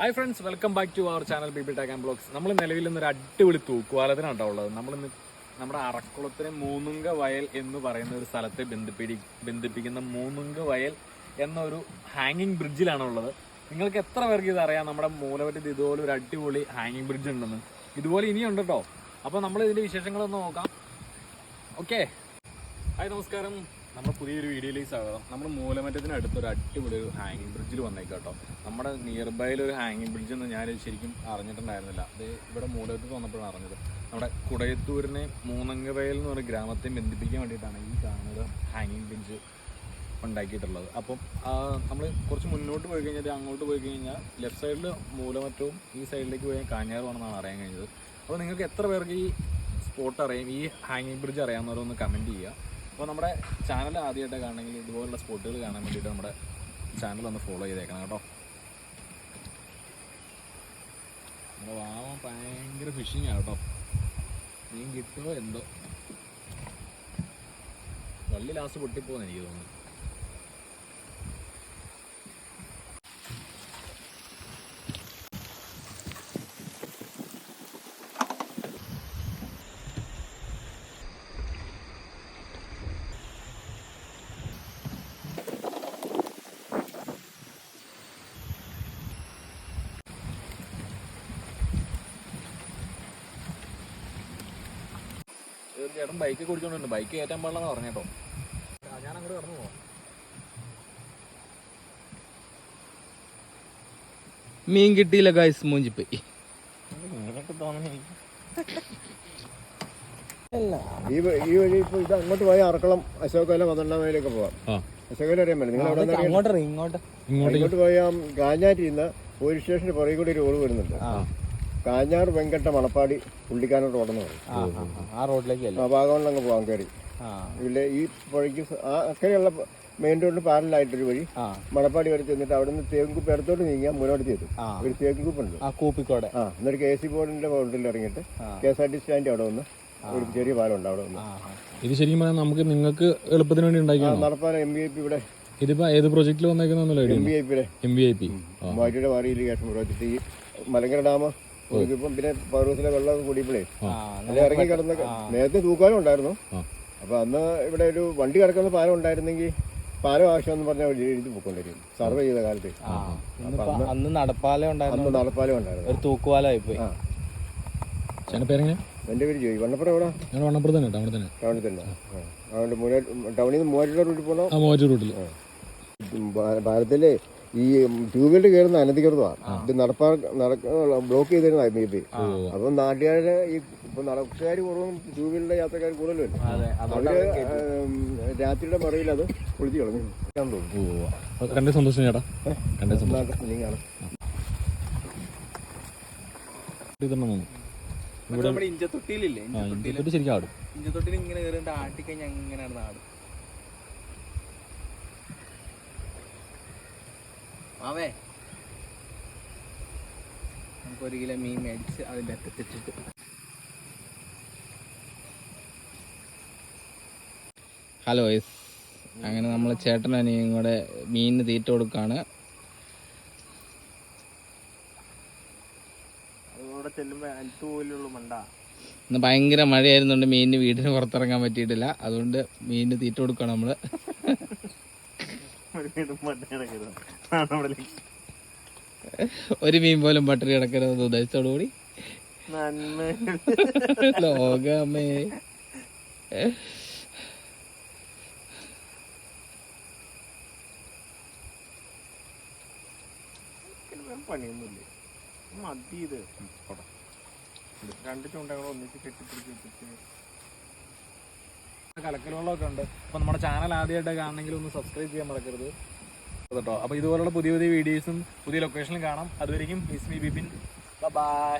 Hi friends welcome back to our channel B B talk and blogs നമ്മൾ നിലവിൽ നിന്നൊരു അടിപൊളി തൂക്കുവാലത്തിനാണ് കേട്ടോ ഉള്ളത്. നമ്മൾ നമ്മുടെ അറക്കുളത്തിനെ മൂന്നുങ്ക വയൽ എന്ന് പറയുന്ന ഒരു സ്ഥലത്തെ ബന്ധിപ്പിടി ബന്ധിപ്പിക്കുന്ന മൂന്നുങ്ക വയൽ എന്നൊരു ഹാങ്ങിങ് ബ്രിഡ്ജിലാണ് ഉള്ളത്. നിങ്ങൾക്ക് എത്ര പേർക്ക് ഇതറിയാം? നമ്മുടെ മൂലവറ്റത്ത് ഇതുപോലെ ഒരു അടിപൊളി ഹാങ്ങിങ് ബ്രിഡ്ജ് ഉണ്ടെന്ന്. ഇതുപോലെ ഇനിയുണ്ട് കേട്ടോ അപ്പോൾ നമ്മൾ ഇതിന്റെ വിശേഷങ്ങളൊന്ന് നോക്കാം. ഓക്കെ ഹായ് നമസ്കാരം. നമ്മുടെ പുതിയൊരു വീഡിയോയിലേക്ക് സ്വാഗതം നമ്മൾ മൂലമറ്റത്തിന് അടുത്തൊരു അടിപൊളി ഒരു ഹാങ്ങിങ് ബ്രിഡ്ജിൽ വന്നേക്കാട്ടോ. നമ്മുടെ നിയർ ബൈയിൽ ഒരു ഹാങ്ങിങ് ബ്രിഡ്ജ് എന്ന് ഞാൻ ശരിക്കും അറിഞ്ഞിട്ടുണ്ടായിരുന്നില്ല. അത് ഇവിടെ മൂലമറ്റത്ത് വന്നപ്പോഴാണ് അറിഞ്ഞത്. നമ്മുടെ കുടയത്തൂരിനെ മൂന്നങ്കവയൽ എന്ന് പറഞ്ഞ ഗ്രാമത്തെ ബന്ധിപ്പിക്കാൻ വേണ്ടിയിട്ടാണ് ഈ കാണുന്നത് ഹാങ്ങിങ് ബ്രിഡ്ജ് ഉണ്ടാക്കിയിട്ടുള്ളത്. അപ്പം നമ്മൾ കുറച്ച് മുന്നോട്ട് പോയി കഴിഞ്ഞാൽ അങ്ങോട്ട് പോയി കഴിഞ്ഞാൽ ലെഫ്റ്റ് സൈഡിൽ മൂലമറ്റവും ഈ സൈഡിലേക്ക് പോയാൽ കാഞ്ഞാറുമാണെന്നാണ് അറിയാൻ കഴിഞ്ഞത്. അപ്പോൾ നിങ്ങൾക്ക് എത്ര പേർക്ക് ഈ സ്പോട്ട് അറിയാം? ഈ ഹാങ്ങിങ് ബ്രിഡ്ജ് അറിയാവുന്നവരൊന്ന് കമന്റ് ചെയ്യുക. അപ്പോൾ നമ്മുടെ ചാനൽ ആദ്യമായിട്ട് കാണണമെങ്കിൽ ഇതുപോലുള്ള സ്പോട്ടുകൾ കാണാൻ വേണ്ടിയിട്ട് നമ്മുടെ ചാനൽ ഒന്ന് ഫോളോ ചെയ്തേക്കണം കേട്ടോ. നമ്മുടെ വാമ ഭയങ്കര ഫിഷിംഗ് ആണ് കേട്ടോ. മീൻ കിട്ടുമോ എന്തോ? വള്ളി ലാസ്റ്റ് പൊട്ടിപ്പോന്ന് എനിക്ക് തോന്നുന്നു. ചേട്ടൻ ബൈക്ക് കുടിച്ചോണ്ടുണ്ട് ബൈക്ക് കയറ്റാൻ പാടില്ലെന്ന് പറഞ്ഞേട്ടോ ഞാൻ അങ്ങോട്ട് കടന്നു പോവാം. മീൻ കിട്ടിയില്ല ഗായ്സ് മൂഞ്ചിപ്പോയി. നിങ്ങൾക്ക് തോന്നുന്നു ഈ വ- ഈ വഴി ഇപ്പൊ ഇത് അങ്ങോട്ട് പോയ അറക്കളം അശോകല പന്ത്രണ്ടാമയിലൊക്കെ പോവാം. അശോകല അറിയാൻ പറ്റും നിങ്ങൾ അവിടെ ഇങ്ങോട്ട്. പോയാൽ കാഞ്ഞാറ്റിൽ നിന്ന് പോലീസ് സ്റ്റേഷന് പുറകെ കൂടി ഒരു റോഡ് വരുന്നുണ്ട്. കാഞ്ഞാർ വെങ്കട്ട മണപ്പാടി പുള്ളിക്കാനോട് റോഡെന്ന് പറയും ആ റോഡിലേക്ക് ആ. ഭാഗങ്ങളിൽ അങ്ങ് പോകാൻ കയറി. ഇതിലെ ഈ പുഴയ്ക്ക് അക്കരെയുള്ള മെയിൻ റോഡിന് പാരലായിട്ടൊരു വഴി മണപ്പാടി വരെ ചെന്നിട്ട് അവിടെ നിന്ന് തേങ്കുപ്പ് ഇടത്തോട്ട് നീങ്ങിയാൽ മുന്നോട്ട് ചെയ്തു. ഒരു ആ കൂപ്പിക്കോടെ. ആ എന്നിട്ട് കെ സി ബോർഡിന്റെ ബോർഡിൽ ഇറങ്ങിയിട്ട്. K S R T stand അവിടെ വന്ന് ഒരു ചെറിയ പാലം ഉണ്ട് അവിടെ വന്ന്. ഇത് ശരിക്കും പറഞ്ഞാൽ നമുക്ക് നിങ്ങൾക്ക് എളുപ്പത്തിന് വേണ്ടി ഉണ്ടാക്കി നടപ്പാല എം ബി ഐ പി ഇവിടെ ഇതിപ്പോ ഏത് പ്രോജക്റ്റിൽ വന്നേക്കുന്നല്ലോ എം ബി ഐ പിയുടെ M B I P Muvattupuzha valley project ഈ മലങ്കര ഡാം ഇപ്പം പിന്നെ പർവത്തിലെ വെള്ളം കൂടിയപ്പോഴേ അത് ഇറങ്ങി കിടന്ന നേരത്തെ തൂക്കാനും ഉണ്ടായിരുന്നു. അപ്പൊ അന്ന് ഇവിടെ ഒരു വണ്ടി കിടക്കുന്ന പാലം ഉണ്ടായിരുന്നെങ്കിൽ പാലം ആവശ്യമെന്ന് പറഞ്ഞാൽ എഴുതി പോയിക്കൊണ്ടിരിക്കും സർവേ ചെയ്ത കാലത്ത്. അന്ന് നടപ്പാലം ഉണ്ടായിരുന്നു. അന്ന് നടപ്പാലം ഉണ്ടായിരുന്നു. ഒരു തൂക്കുപാലമായി പോയി എന്റെ പേര് ജോയി. വണ്ണപ്പുറം എവിടെ? വണ്ണപ്പുറം തന്നെ ടൗണിൽ തന്നെ. ടൗണിൽ തന്നെ. അതുകൊണ്ട് ടൗണിൽ നിന്ന് മൂവാറ്റുപുഴ റൂട്ടിൽ പോകണം ആ മോജ് റൂട്ടിൽ ഭാരതത്തിലെ ഈ ടൂ വീലർ കയറുന്ന അനധികൃതമാണ് ഇത് നടപ്പാ നടക്ക ബ്ലോക്ക് ചെയ്തിരുന്ന എം ബി പി അപ്പം നാട്ടുകാരുടെ ഈ ഇപ്പൊ നടക്കാർ കുറവും ടൂ വീലറിന്റെ യാത്രക്കാർ കൂടുതലും അതെ. അവർ രാത്രിയുടെ മറയിൽ അത് ഒളിച്ചു കളഞ്ഞു. കണ്ടേ സന്തോഷം ചേട്ടാ. കണ്ടേ സന്തോഷം. ഇഞ്ചത്തൊട്ടിയിലില്ലേ? ഇഞ്ചത്തൊട്ടിയിൽ ഇഞ്ചത്തൊട്ട് ശരിക്കും ആടും. ഇഞ്ചത്തൊട്ടിയിൽ ഇങ്ങനെ കയറിയിട്ട് ആട്ടിക്കഴിഞ്ഞാൽ അങ്ങനെയാണ് നാട് അവേ. നമുക്ക് ഒരു കിലോ മീൻ മേടിച്ച് അതിന്റെ അറ്റത്തിട്ടിട്ട് ഹലോ യെസ് അങ്ങനെ നമ്മൾ ചേട്ടനും അനിയും കൂടെ മീനിന് തീറ്റ കൊടുക്കാണ്. ഇന്ന് ഭയങ്കര മഴയായിരുന്നുണ്ട് മീനിന് വീടിന് പുറത്തിറങ്ങാൻ പറ്റിയിട്ടില്ല. അതുകൊണ്ട് മീനിന് തീറ്റ കൊടുക്കണം നമ്മൾ. ഒരു മീൻ പോലും പട്ടിണി കിടക്കരുതെന്ന് ഉദ്ദേശത്തോടുകൂടി. ലോകമേ. പണിയൊന്നുമില്ല? മതി ഇത്. രണ്ട് ചൂണ്ടകൾ ഒന്നിച്ച് കെട്ടിപ്പിടിച്ച് കലക്കലുകളൊക്കെ ഉണ്ട്. അപ്പൊ നമ്മുടെ ചാനൽ ആദ്യമായിട്ട് കാണണമെങ്കിൽ ഒന്ന് സബ്സ്ക്രൈബ് ചെയ്യാൻ മറക്കരുത്. കേട്ടോ. അപ്പൊ ഇതുപോലുള്ള പുതിയ പുതിയ വീഡിയോസും പുതിയ ലൊക്കേഷനിലും കാണാം. അതുവരെയും മിസ് മീ ബിപിൻ. ബൈ